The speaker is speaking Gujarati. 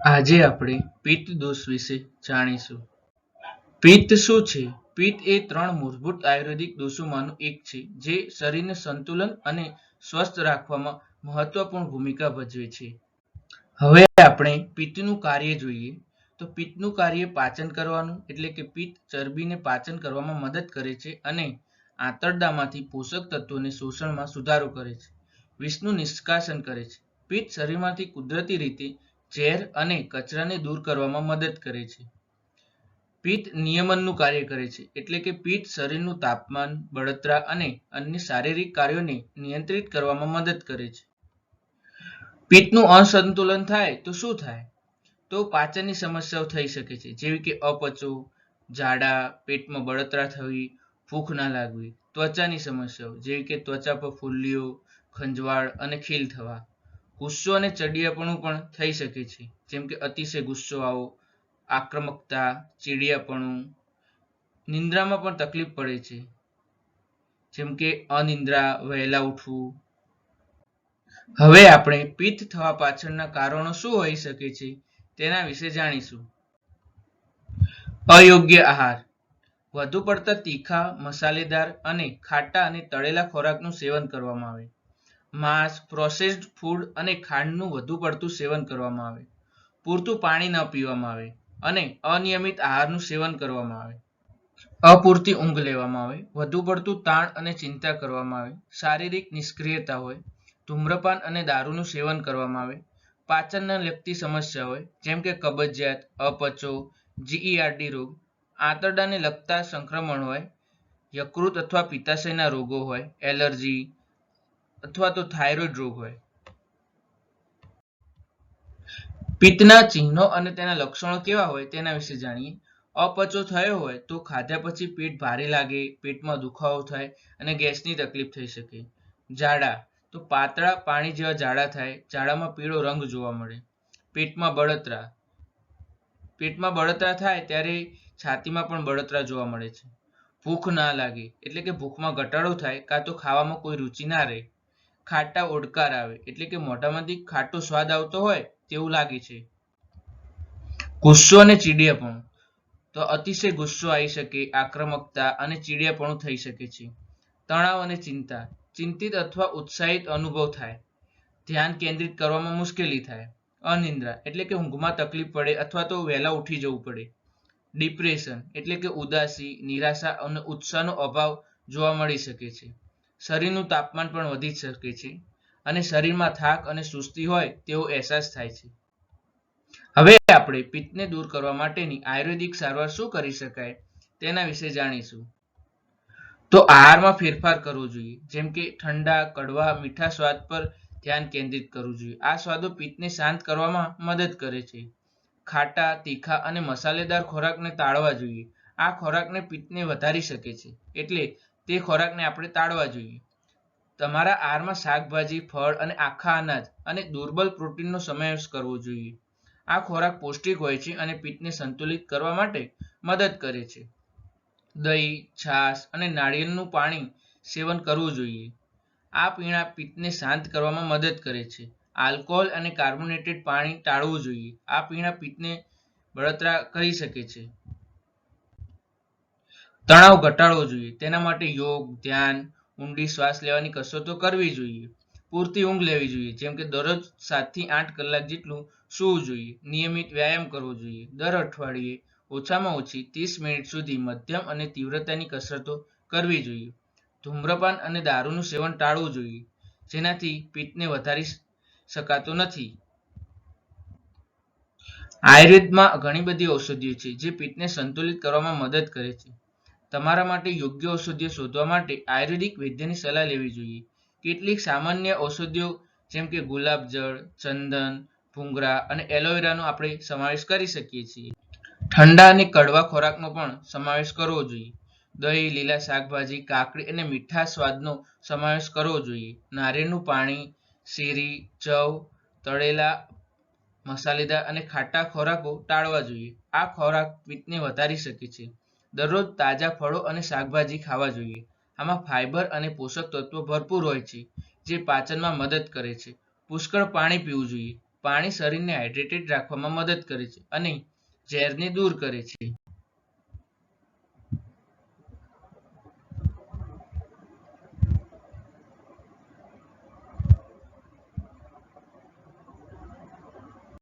આજે આપણે પિત્ત દોષ વિશે જાણીશું. પિત્ત શું છે? પિત્ત એ ત્રણ મૂળભૂત આયુર્વેદિક દોષોમાંનું એક છે, જે શરીરને સંતુલન અને સ્વસ્થ રાખવામાં મહત્વપૂર્ણ ભૂમિકા ભજવે છે. હવે આપણે પિત્તનું કાર્ય જોઈએ. તો પિત્તનું કાર્ય પાચન કરવાનું, એટલે કે પિત્ત ચરબીને પાચન કરવામાં મદદ કરે છે અને આંતરડામાંથી પોષક તત્વોને શોષણમાં સુધારો કરે છે. વિષનું નિષ્કાશન કરે છે. પિત્ત શરીરમાંથી કુદરતી રીતે ઝેર અને કચરાને દૂર કરવામાં મદદ કરે છે. પિત્ત નિયમનનું કાર્ય કરે છે, એટલે કે પિત્ત શરીરનું તાપમાન, બળતરા અને અન્ય શારીરિક કાર્યોને નિયંત્રિત કરવામાં મદદ કરે છે. પિત્તનું અસંતુલન થાય તો શું થાય? તો પાચનની સમસ્યાઓ થઈ શકે છે, જેવી કે અપચો, ઝાડા, પેટમાં બળતરા થવી, ભૂખ ના લાગવી, ત્વચાની સમસ્યાઓ, જેવી કે ત્વચા પર ફૂલ્લીઓ ખંજવાળ અને ખીલ થવા. ગુસ્સો અને ચડિયાપણું પણ થઈ શકે છે. જેમ કે અતિશય ગુસ્સો આવો, આક્રમકતા, ચીડિયાપણું, નિંદ્રામાં પણ તકલીફ પડે છે. જેમ કે અનિંદ્રા, વહેલા ઉઠવું. હવે આપણે પિત્ત થવા પાછળના કારણો શું હોઈ શકે છે તેના વિશે જાણીશું. અયોગ્ય આહાર. વધુ પડતા તીખા, મસાલેદાર અને ખાટા અને તળેલા ખોરાકનું સેવન કરવામાં આવે. માંસ પ્રોસેસ્ડ ફૂડ અને ખાંડનું વધુ પડતું સેવન કરવામાં આવે. પૂરતું પાણી ન પીવામાં આવે અને અનિયમિત આહારનું સેવન કરવામાં આવે. અપૂરતી ઊંઘ લેવામાં આવે, વધુ પડતું તાણ અને ચિંતા કરવામાં આવે, શારીરિક નિષ્ક્રિયતા હોય, ધૂમ્રપાન અને દારૂનું સેવન કરવામાં આવે, પાચનને લગતી સમસ્યા હોય, જેમ કે કબજિયાત, અપચો જીઈઆરડી રોગ, આંતરડાને લગતા સંક્રમણ હોય, યકૃત અથવા પિત્તાશયના રોગો હોય, એલર્જી અથવા તો થાઇરોઇડ રોગ હોય. પિત્તના ચિહ્નો અને તેના લક્ષણો કેવા હોય તેના વિશે જાણીએ. અપચો થયો હોય તો ખાધા પછી પેટ ભારે લાગે, પેટમાં દુખાવો થાય અને ગેસની તકલીફ થઈ શકે. ઝાડા. તો પાતળા પાણી જેવા ઝાડા થાય, ઝાડામાં પીળો રંગ જોવા મળે. પેટમાં બળતરા. પેટમાં બળતરા થાય ત્યારે છાતીમાં પણ બળતરા જોવા મળે છે. ભૂખ ના લાગે, એટલે કે ભૂખમાં ઘટાડો થાય, કાં તો ખાવામાં કોઈ રુચિ ના રહે. ખાટા ઓડકાર આવે. એટલે કે મોઢામાંથી ખાટો સ્વાદ આવતો હોય તેવું લાગે છે. ગુસ્સો અને ચીડિયાપણું. તો અતિશય ગુસ્સો આવી શકે, આક્રમકતા અને ચીડિયાપણું થઈ શકે છે. તણાવ અને ચિંતા. ચિંતિત અથવા ઉત્સાહિત અનુભવ થાય. ધ્યાન કેન્દ્રિત કરવામાં મુશ્કેલી થાય. અનિદ્રા. એટલે કે ઊંઘમાં તકલીફ પડે અથવા તો વહેલા ઉઠી જવું પડે. ડિપ્રેશન. એટલે કે ઉદાસી, નિરાશા અને ઉત્સાહનો અભાવ જોવા મળી શકે છે. શરીરનું તાપમાન પણ વધી શકે છે અને શરીરમાં થાક અને સુસ્તી હોય તેવો અહેસાસ થાય છે. હવે આપણે પિત્તને દૂર કરવા માટેની આયુર્વેદિક સારવાર શું કરી શકાય તેના વિશે જાણીશું. તો આહારમાં ફેરફાર કરવો જોઈએ, જેમ કે ઠંડા, કડવા, મીઠા સ્વાદ પર ધ્યાન કેન્દ્રિત કરવું જોઈએ. આ સ્વાદો પિત્તને શાંત કરવામાં મદદ કરે છે. ખાટા, તીખા અને મસાલેદાર ખોરાકને ટાળવા જોઈએ. આ ખોરાકને પિત્તને વધારી શકે છે, એટલે તે ખોરાકને આપણે ટાળવા જોઈએ. તમારા આહારમાં શાકભાજી, ફળ અને આખા અનાજ અને દુર્બલ પ્રોટીનનો સમાવેશ કરવો જોઈએ. આ ખોરાક પૌષ્ટિક હોય છે અને પિત્તને સંતુલિત કરવા માટે મદદ કરે છે. દહીં, છાશ અને નાળિયેરનું પાણી સેવન કરવું જોઈએ. આ પીણા પિત્તને શાંત કરવામાં મદદ કરે છે. આલ્કોહોલ અને કાર્બોનેટેડ પાણી ટાળવું જોઈએ. આ પીણા પિત્તને બળતરા કરી શકે છે. તણાવ ઘટાડવો જોઈએ. તેના માટે યોગ, ધ્યાન, ઊંડી શ્વાસ લેવાની કસરતો કરવી જોઈએ. પૂરતી ઊંઘ લેવી જોઈએ. જેમ કે દરરોજ સાતથી આઠ કલાક જેટલું સૂવું જોઈએ. નિયમિત વ્યાયામ કરવો જોઈએ. દર અઠવાડિયે ઓછામાં ઓછી ત્રીસ મિનિટ સુધી મધ્યમ અને તીવ્રતાની કસરતો કરવી જોઈએ. ધૂમ્રપાન અને દારૂનું સેવન ટાળવું જોઈએ. જેનાથી પિત્તને વધારી શકાતો નથી. આયુર્વેદમાં ઘણી બધી ઔષધિઓ છે જે પિત્તને સંતુલિત કરવામાં મદદ કરે છે. તમારા માટે યોગ્ય ઔષધિઓ શોધવા માટે આયુર્વેદિક વૈદ્યની સલાહ લેવી જોઈએ. કેટલીક સામાન્ય ઔષધિઓ જેમ કે ગુલાબજળ ચંદન ભૂંગરા અને એલોવેરાનો આપણે સમાવેશ કરી શકીએ છીએ. ઠંડા અને કડવા ખોરાકનો પણ સમાવેશ કરવો જોઈએ. દહીં, લીલા શાકભાજી, કાકડી અને મીઠા સ્વાદનો સમાવેશ કરવો જોઈએ. નારિયેળનું પાણી, શેરી, ચવ, તળેલા મસાલેદાર અને ખાટા ખોરાકો ટાળવા જોઈએ. આ ખોરાક પિત્તને વધારી શકે છે. દરરોજ તાજા ફળો અને શાકભાજી ખાવા જોઈએ. આમાં ફાઇબર અને પોષક તત્વો ભરપૂર હોય છે, જે પાચનમાં મદદ કરે છે. પુષ્કળ પાણી પીવું જોઈએ. પાણી શરીરને હાઇડ્રેટેડ રાખવામાં મદદ કરે છે અને ઝેરને દૂર કરે છે.